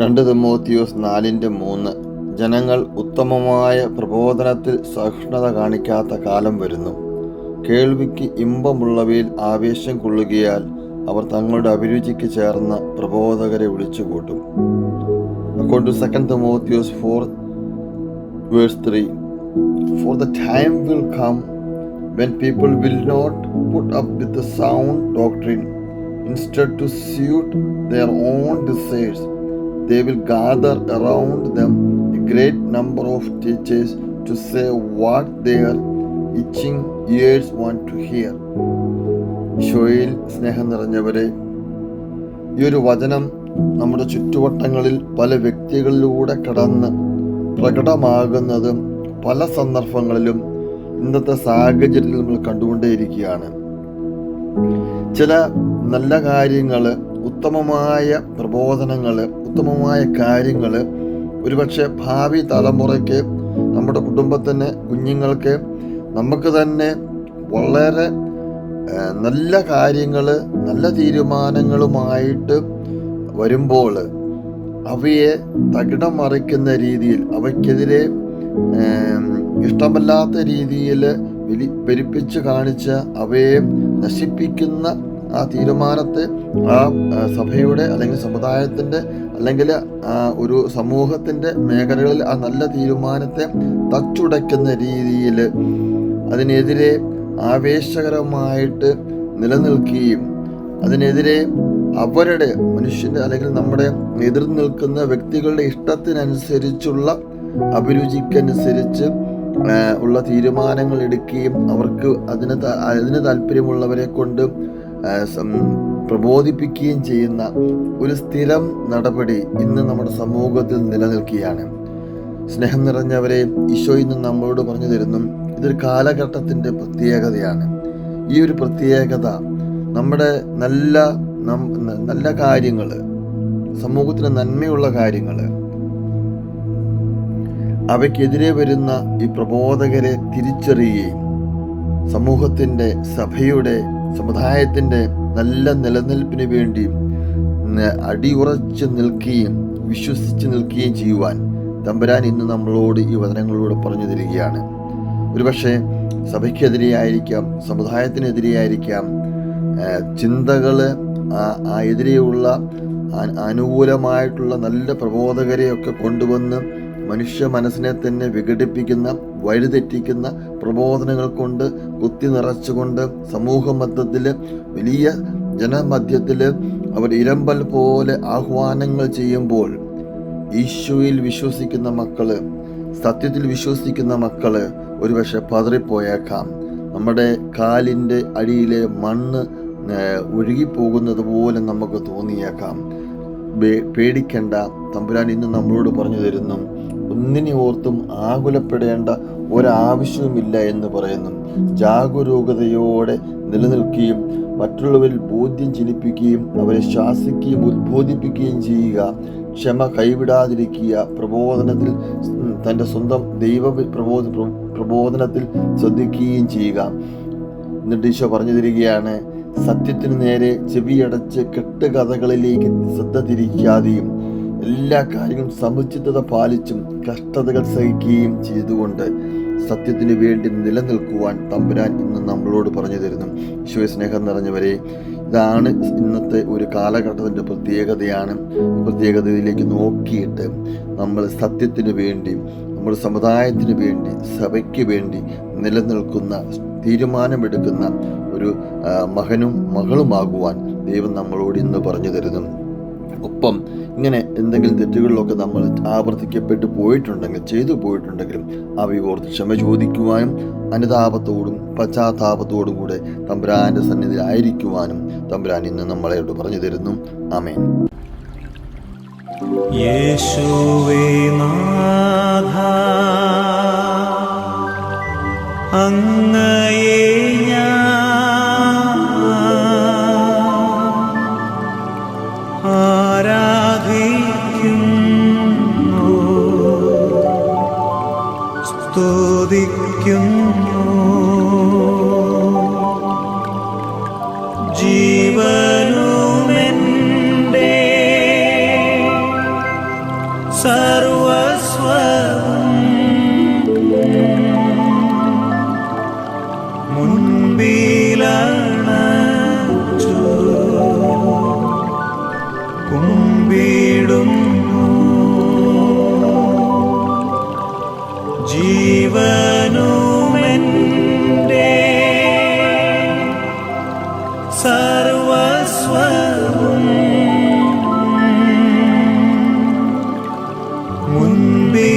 രണ്ട് തിമോത്തിയോസ് നാലിന്റെ മൂന്ന്. ജനങ്ങൾ ഉത്തമമായ പ്രബോധനത്തിൽ സഹിഷ്ണുത കാണിക്കാത്ത കാലം വരുന്നു. കേൾവിക്ക് ഇമ്പമുള്ളവയിൽ ആവേശം കൊള്ളുകയാൽ അവർ തങ്ങളുടെ അഭിരുചിക്ക് ചേർന്ന പ്രബോധകരെ വിളിച്ചുകൂട്ടും. Accord to second Timotheus four verse three four the time will come when people will not put up with sound doctrine. Instead, to suit their own desires, they will gather around them a great number of teachers to say what their itching ears want to hear. ഈശോയിൽ സ്നേഹം നിറഞ്ഞവരെ ഈ ഒരു വചനം നമ്മുടെ ചുറ്റുവട്ടങ്ങളിൽ പല വ്യക്തികളിലൂടെ കടന്ന് പ്രകടമാകുന്നതും പല സന്ദർഭങ്ങളിലും ഇന്നത്തെ സാഹചര്യത്തിൽ നമ്മൾ കണ്ടുകൊണ്ടേയിരിക്കുകയാണ് ചില നല്ല കാര്യങ്ങൾ ഉത്തമമായ പ്രബോധനങ്ങൾ ഉത്തമമായ കാര്യങ്ങൾ ഒരുപക്ഷെ ഭാവി തലമുറയ്ക്ക് നമ്മുടെ കുടുംബത്തിന് കുഞ്ഞുങ്ങൾക്ക് നമുക്ക് തന്നെ വളരെ നല്ല കാര്യങ്ങൾ നല്ല തീരുമാനങ്ങളുമായിട്ട് വരുമ്പോൾ അവയെ തകിടം മറിക്കുന്ന രീതിയിൽ അവയ്ക്കെതിരെ ഇഷ്ടമല്ലാത്ത രീതിയിൽ പെരുപ്പിച്ച് കാണിച്ച് അവയെ നശിപ്പിക്കുന്ന ആ തീരുമാനത്തെ ആ സഭയുടെ അല്ലെങ്കിൽ സമുദായത്തിന്റെ അല്ലെങ്കിൽ ഒരു സമൂഹത്തിന്റെ മേഖലകളിൽ ആ നല്ല തീരുമാനത്തെ തച്ചുടയ്ക്കുന്ന രീതിയിൽ അതിനെതിരെ ആവേശകരമായിട്ട് നിലനിൽക്കുകയും അതിനെതിരെ അവരുടെ മനുഷ്യന്റെ അല്ലെങ്കിൽ നമ്മുടെ എതിർ നിൽക്കുന്ന വ്യക്തികളുടെ ഇഷ്ടത്തിനനുസരിച്ചുള്ള അഭിരുചിക്കനുസരിച്ച് ഉള്ള തീരുമാനങ്ങൾ എടുക്കുകയും അവർക്ക് അതിന് അതിന് താല്പര്യമുള്ളവരെ കൊണ്ട് പ്രബോധിപ്പിക്കുകയും ചെയ്യുന്ന ഒരു സ്ഥിരം നടപടി ഇന്ന് നമ്മുടെ സമൂഹത്തിൽ നിലനിൽക്കുകയാണ്. സ്നേഹം നിറഞ്ഞവരെ ഈശോ ഇന്ന് നമ്മളോട് പറഞ്ഞു തരുന്നു ഇതൊരു കാലഘട്ടത്തിന്റെ പ്രത്യേകതയാണ്. ഈ ഒരു പ്രത്യേകത നമ്മുടെ നല്ല നല്ല കാര്യങ്ങൾ സമൂഹത്തിന് നന്മയുള്ള കാര്യങ്ങൾ അവയ്ക്കെതിരെ വരുന്ന ഈ പ്രബോധകരെ തിരിച്ചറിയുകയും സമൂഹത്തിന്റെ സഭയുടെ സമുദായത്തിന്റെ നല്ല നിലനിൽപ്പിന് വേണ്ടി അടി അടിയുറച്ച് നിൽക്കുകയും വിശ്വസിച്ച് നിൽക്കുകയും ചെയ്യുവാൻ തമ്പുരാൻ ഇന്ന് നമ്മളോട് ഈ വചനങ്ങളിലൂടെ പറഞ്ഞു തരികയാണ്. ഒരുപക്ഷെ സഭയ്ക്കെതിരെയായിരിക്കാം സമുദായത്തിനെതിരെയായിരിക്കാം ചിന്തകൾ എതിരെയുള്ള അനുകൂലമായിട്ടുള്ള നല്ല പ്രബോധകരെയൊക്കെ കൊണ്ടുവന്ന് മനുഷ്യ മനസ്സിനെ തന്നെ വിഘടിപ്പിക്കുന്ന വഴിതെറ്റിക്കുന്ന പ്രബോധനങ്ങൾ കൊണ്ട് കുത്തി നിറച്ചുകൊണ്ട് സമൂഹ മധ്യത്തിൽ വലിയ ജനമധ്യത്തിൽ അവർ ഇരമ്പൽ പോലെ ആഹ്വാനങ്ങൾ ചെയ്യുമ്പോൾ ഈശോയിൽ വിശ്വസിക്കുന്ന മക്കൾ സത്യത്തിൽ വിശ്വസിക്കുന്ന മക്കൾ ഒരുപക്ഷെ പതറിപ്പോയേക്കാം. നമ്മുടെ കാലിന്റെ അടിയിലെ മണ്ണ് ഒഴുകിപ്പോകുന്നത് പോലെ നമുക്ക് തോന്നിയേക്കാം. പേടിക്കേണ്ട. തമ്പുരാൻ ഇന്ന് നമ്മളോട് പറഞ്ഞു തരുന്നു ഒന്നിനെ ഓർത്തും ആകുലപ്പെടേണ്ട ഒരാവശ്യവുമില്ല എന്ന് പറയുന്നു. ജാഗരൂകതയോടെ നിലനിൽക്കുകയും മറ്റുള്ളവരിൽ ബോധ്യം ജനിപ്പിക്കുകയും അവരെ ശാസിക്കുകയും ഉദ്ബോധിപ്പിക്കുകയും ചെയ്യുക. ക്ഷമ കൈവിടാതിരിക്കുക. പ്രബോധനത്തിൽ തന്റെ സ്വന്തം ദൈവ പ്രബോധ പ്രബോധനത്തിൽ ശ്രദ്ധിക്കുകയും ചെയ്യുക. എന്നിട്ട് ഈശോ പറഞ്ഞു തരികയാണ്. സത്യത്തിന് നേരെ ചെവിയടച്ച് കെട്ടുകഥകളിലേക്ക് ശ്രദ്ധ തിരിക്കാതെയും എല്ലാ കാര്യങ്ങളും സമുചിതത പാലിച്ചും കഷ്ടതകൾ സഹിക്കുകയും ചെയ്തുകൊണ്ട് സത്യത്തിന് വേണ്ടി നിലനിൽക്കുവാൻ തമ്പുരാൻ ഇന്ന് നമ്മളോട് പറഞ്ഞു തരുന്നു. ശിവസ്നേഹം സ്നേഹം നിറഞ്ഞവരെ ഇതാണ് ഇന്നത്തെ ഒരു കാലഘട്ടത്തിന്റെ പ്രത്യേകതയാണ്. പ്രത്യേകതയിലേക്ക് നോക്കിയിട്ട് നമ്മൾ സത്യത്തിന് വേണ്ടി നമ്മുടെ സമുദായത്തിന് വേണ്ടി സഭയ്ക്ക് വേണ്ടി നിലനിൽക്കുന്ന തീരുമാനമെടുക്കുന്ന ഒരു മകനും മകളുമാകുവാൻ ദൈവം നമ്മളോട് ഇന്ന് പറഞ്ഞു തരുന്നു. ഒപ്പം ഇങ്ങനെ എന്തെങ്കിലും തെറ്റുകളിലൊക്കെ നമ്മൾ ആവർത്തിക്കപ്പെട്ടു പോയിട്ടുണ്ടെങ്കിൽ ചെയ്തു പോയിട്ടുണ്ടെങ്കിലും അവയെ ഓർത്ത് ക്ഷമ ചോദിക്കുവാനും അനുതാപത്തോടും പശ്ചാത്താപത്തോടും കൂടെ തമ്പുരാന്റെ സന്നിധിയിലായിരിക്കുവാനും തമ്പുരാൻ ഇന്ന് നമ്മളെയോട് പറഞ്ഞു തരുന്നു. ആമേൻ. യേശുവേ നാഥ അങ്ങയെ സ്തുതിക്കുന്നു ജീവനുമെന്റെ സർവസ്വവും. മുൻപേ